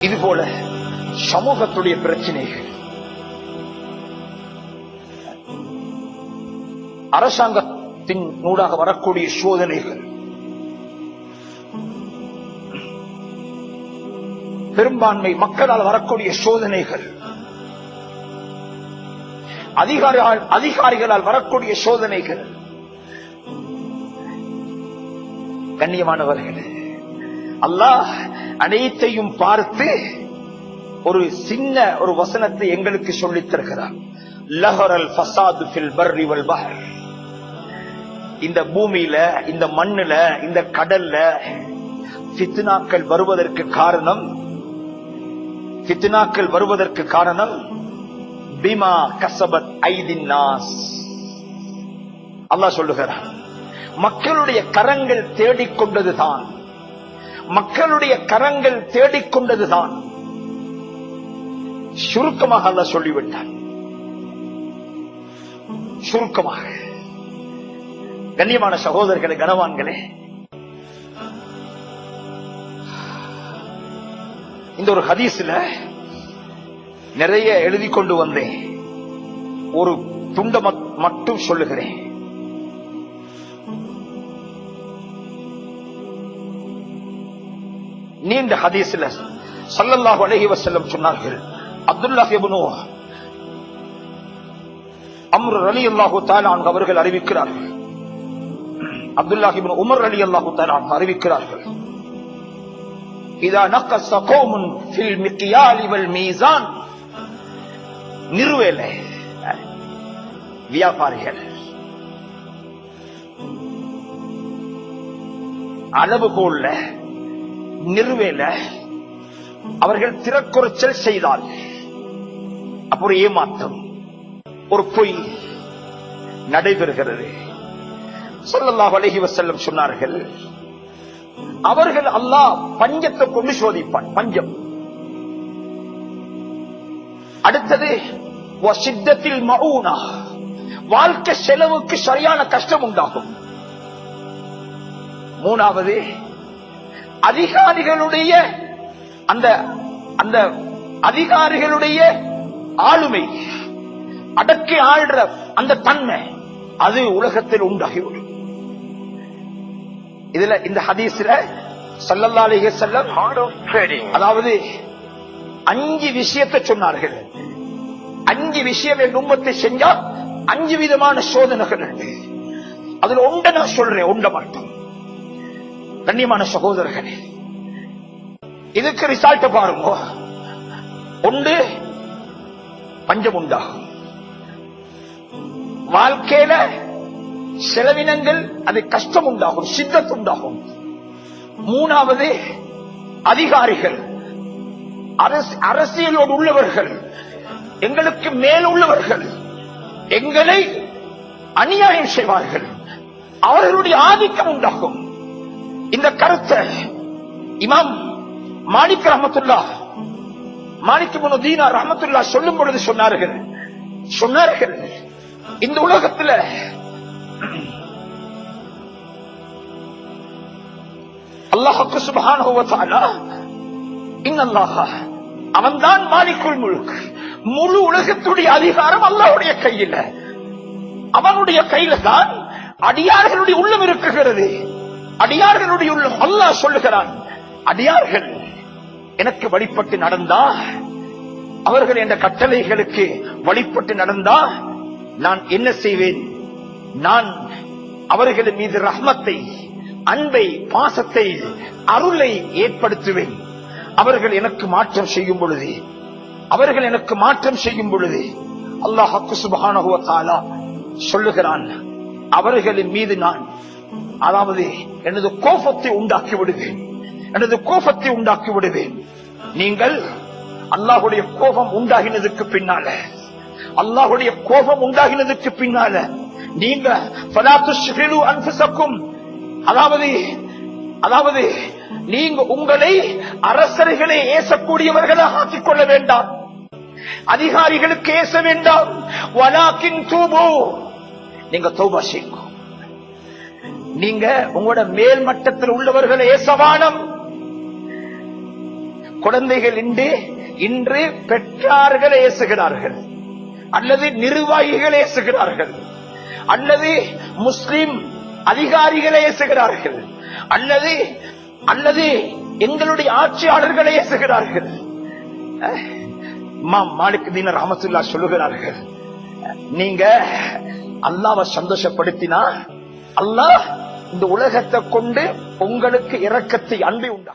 இது போல சமூகத்துடைய பிரச்சனைகள் அரசாங்கத்தின் நூடாக வரக்கூடிய சோதனைகள் பெரும்பான்மை மக்களால் வரக்கூடிய சோதனைகள் அதிகாரிகள் அதிகாரிகளால் வரக்கூடிய சோதனைகள். கண்ணியமானவர்களே அல்லாஹ் அனைத்தையும் பார்த்து ஒரு சின்ன ஒரு வசனத்தை எங்களுக்கு சொல்லித் தருகிறார். லஹரல் ஃபசாது ஃபில் பர்ரி வல் பஹர். இந்த பூமியில இந்த மண்ணுல இந்த கடல்ல சித்துனாக்கள் வருவதற்கு காரணம் சித்துனாக்கள் வருவதற்கு காரணம் பிமா கசபத் ஐதின் நாஸ். அல்லாஹ் சொல்லுகிறார் மக்களுடைய கரங்கள் தேடிக்கொண்டதுதான். மக்களுடைய கரங்கள் தேடிக்கொண்டதுதான். சுருக்கமாக அல்ல சொல்லிவிட்டார் சுருக்கமாக. கண்ணியமான சகோதரர்களே கனவான்களே. இந்த ஒரு ஹதீஸ்ல நிறைய எழுதி கொண்டு வந்தேன். ஒரு துண்ட மட்டும் சொல்லுகிறேன். நீண்ட ஹதீஸ்ல சல்லல்லாஹு அலஹி வசல்லம் சொன்னார்கள். அப்துல்லாஹ் இப்னு அம்ர் ரலியல்லாஹு தஆலா அன்ஹு அவர்கள் அறிவிக்கிறார்கள். அப்துல்லாஹ் இப்னு உமர் அலி அல்லாஹு தாலான் அறிவிக்கிறார்கள். இதா நக்கஸ கௌமுன் ஃபில் மிக்யாலி வல் மீசான் நிறுவேலை. வியாபாரிகள். அளவு அளவுகோல்ல நிறுவேல. அவர்கள் திறக்குறைச்சல் செய்தால் அப்ப ஒரு ஏமாற்றம் ஒரு பொய் நடைபெறுகிறது. சொல்லல்லாஹ் அலஹி வசல்லம் சொன்னார்கள் அவர்கள் அல்லாஹ் பஞ்சத்தை கொண்டு சோதிப்பான் பஞ்சம். அடுத்தது சித்தத்தில் மவுனா வாழ்க்கை செலவுக்கு சரியான கஷ்டம் உண்டாகும். மூணாவது அதிகாரிகளுடைய அந்த அந்த அதிகாரிகளுடைய ஆளுமை அடக்கி ஆள்ற அந்த தன்மை அது உலகத்தில் உண்டாகிவிடும். இதுல இந்த ஹதீஸ்ல சல்லல்லா அலைஹி செல்லம் அதாவது அஞ்சு விஷயத்தை சொன்னார்கள். அஞ்சு விஷயம் என் உண்மத்தை செஞ்சா அஞ்சு விதமான சோதனைகள் அதுல ஒன்றை நான் சொல்றேன் ஒன்றை மட்டும். கண்ணியமான சகோதரர்களே இதுக்கு ரிசல்ட் பாருங்க. உண்டு பஞ்சம் உண்டாகும். வாழ்க்கையில செலவினங்கள் அது கஷ்டம் உண்டாகும் சித்தத்து உண்டாகும். மூணாவது அதிகாரிகள் அரசியலோடு உள்ளவர்கள் எங்களுக்கு மேல் உள்ளவர்கள் எங்களை அநியாயம் செய்வார்கள். அவர்களுடைய ஆதிக்கம் உண்டாகும். இந்த கருத்தை இமாம் மாணிக் ரஹமத்துல்லா மாணிக் முனுதீனா ரஹமத்துல்லா சொல்லும் பொழுது சொன்னார்கள். சொன்னார்கள். இந்த உலகத்தில் அல்லாஹுக்கு சுபஹான இன்னல்லாஹ அவன்தான் மாலிக்குள் முழுக்கு முழு உலகத்துடைய அதிகாரம் அல்லாஹுடைய கையில். அவனுடைய கையில தான் அடியார்களுடைய உள்ளம் இருக்குகிறது அடியார்களுடைய உள்ளம் அல்லாஹ் சொல்லுகிறான் அடியார்கள் எனக்கு வழிபட்டு நடந்தா அவர்கள் என்ற கட்டளைகளுக்கு வழிபட்டு நடந்தா நான் என்ன செய்வேன்? நான் அவர்களின் மீது ரஹ்மத்தை அன்பை பாசத்தை அருளை ஏற்படுத்துவேன். அவர்கள் எனக்கு மாற்றம் செய்யும் பொழுது அவர்கள் எனக்கு மாற்றம் செய்யும் பொழுது அல்லாஹ் சுபஹான சொல்லுகிறான் அவர்களின் மீது நான் அதாவது எனது கோபத்தை உண்டாக்கி விடுவேன் எனது கோபத்தை உண்டாக்கி விடுவேன் நீங்கள் அல்லாஹுடைய கோபம் உண்டாகினதுக்கு பின்னால அல்லாஹுடைய கோபம் உண்டாகினதுக்கு பின்னால நீங்க அதாவது அதாவது நீங்க உங்களை அரசர்களை ஏசக்கூடியவர்களாக ஆக்கிக் கொள்ள வேண்டாம். அதிகாரிகளுக்கு ஏச வேண்டாம். வலாக்கின் தூபு நீங்க தௌபா செய்யும் நீங்க உங்களோட மேல் மட்டத்தில் உள்ளவர்களை ஏசவானம் குழந்தைகள் இன்று இன்று பெற்றார்கள் ஏசுகிறார்கள் அல்லது நிர்வாகிகள் ஏசுகிறார்கள் அல்லது முஸ்லிம் அதிகாரிகளை ஏசுகிறார்கள் அல்லது அல்லது எங்களுடைய ஆட்சியாளர்களை ஏசுகிறார்கள் அஹ், மாலிக் தீன ராமத்துல்லா சொல்லுகிறார்கள். நீங்க அல்லாவை சந்தோஷப்படுத்தினா அல்லாஹ் இந்த உலகத்தை கொண்டு உங்களுக்கு இரக்கத்தை அன்பை உண்டா